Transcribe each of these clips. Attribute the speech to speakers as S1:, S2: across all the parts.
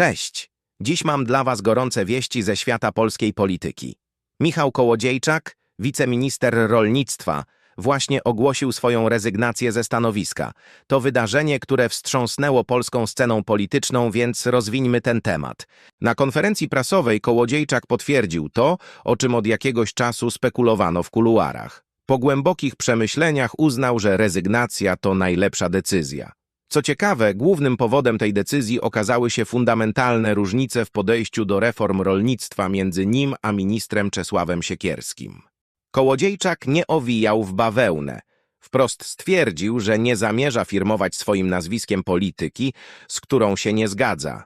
S1: Cześć! Dziś mam dla Was gorące wieści ze świata polskiej polityki. Michał Kołodziejczak, wiceminister rolnictwa, właśnie ogłosił swoją rezygnację ze stanowiska. To wydarzenie, które wstrząsnęło polską sceną polityczną, więc rozwińmy ten temat. Na konferencji prasowej Kołodziejczak potwierdził to, o czym od jakiegoś czasu spekulowano w kuluarach. Po głębokich przemyśleniach uznał, że rezygnacja to najlepsza decyzja. Co ciekawe, głównym powodem tej decyzji okazały się fundamentalne różnice w podejściu do reform rolnictwa między nim a ministrem Czesławem Siekierskim. Kołodziejczak nie owijał w bawełnę. Wprost stwierdził, że nie zamierza firmować swoim nazwiskiem polityki, z którą się nie zgadza.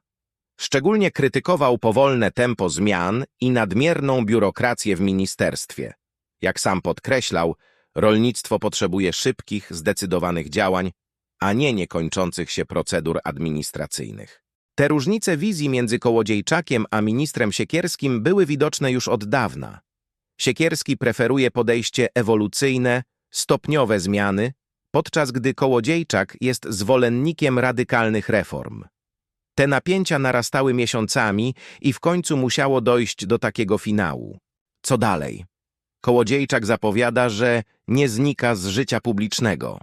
S1: Szczególnie krytykował powolne tempo zmian i nadmierną biurokrację w ministerstwie. Jak sam podkreślał, rolnictwo potrzebuje szybkich, zdecydowanych działań, a nie niekończących się procedur administracyjnych. Te różnice wizji między Kołodziejczakiem a ministrem Siekierskim były widoczne już od dawna. Siekierski preferuje podejście ewolucyjne, stopniowe zmiany, podczas gdy Kołodziejczak jest zwolennikiem radykalnych reform. Te napięcia narastały miesiącami i w końcu musiało dojść do takiego finału. Co dalej? Kołodziejczak zapowiada, że nie znika z życia publicznego.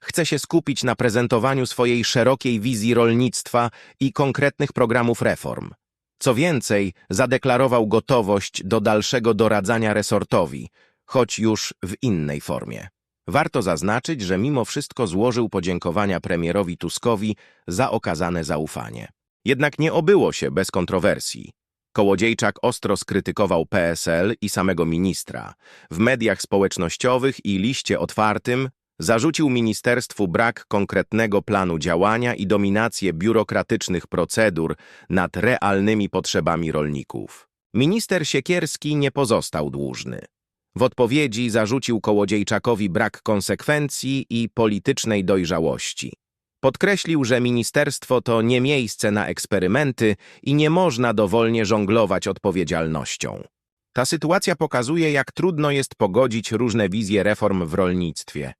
S1: Chce się skupić na prezentowaniu swojej szerokiej wizji rolnictwa i konkretnych programów reform. Co więcej, zadeklarował gotowość do dalszego doradzania resortowi, choć już w innej formie. Warto zaznaczyć, że mimo wszystko złożył podziękowania premierowi Tuskowi za okazane zaufanie. Jednak nie obyło się bez kontrowersji. Kołodziejczak ostro skrytykował PSL i samego ministra. W mediach społecznościowych i liście otwartym zarzucił ministerstwu brak konkretnego planu działania i dominację biurokratycznych procedur nad realnymi potrzebami rolników. Minister Siekierski nie pozostał dłużny. W odpowiedzi zarzucił Kołodziejczakowi brak konsekwencji i politycznej dojrzałości. Podkreślił, że ministerstwo to nie miejsce na eksperymenty i nie można dowolnie żonglować odpowiedzialnością. Ta sytuacja pokazuje, jak trudno jest pogodzić różne wizje reform w rolnictwie.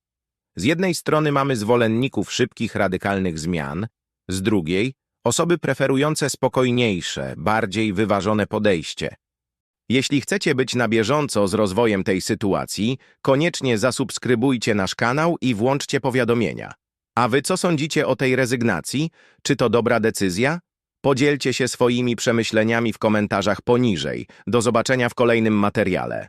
S1: Z jednej strony mamy zwolenników szybkich, radykalnych zmian, z drugiej osoby preferujące spokojniejsze, bardziej wyważone podejście. Jeśli chcecie być na bieżąco z rozwojem tej sytuacji, koniecznie zasubskrybujcie nasz kanał i włączcie powiadomienia. A wy co sądzicie o tej rezygnacji? Czy to dobra decyzja? Podzielcie się swoimi przemyśleniami w komentarzach poniżej. Do zobaczenia w kolejnym materiale.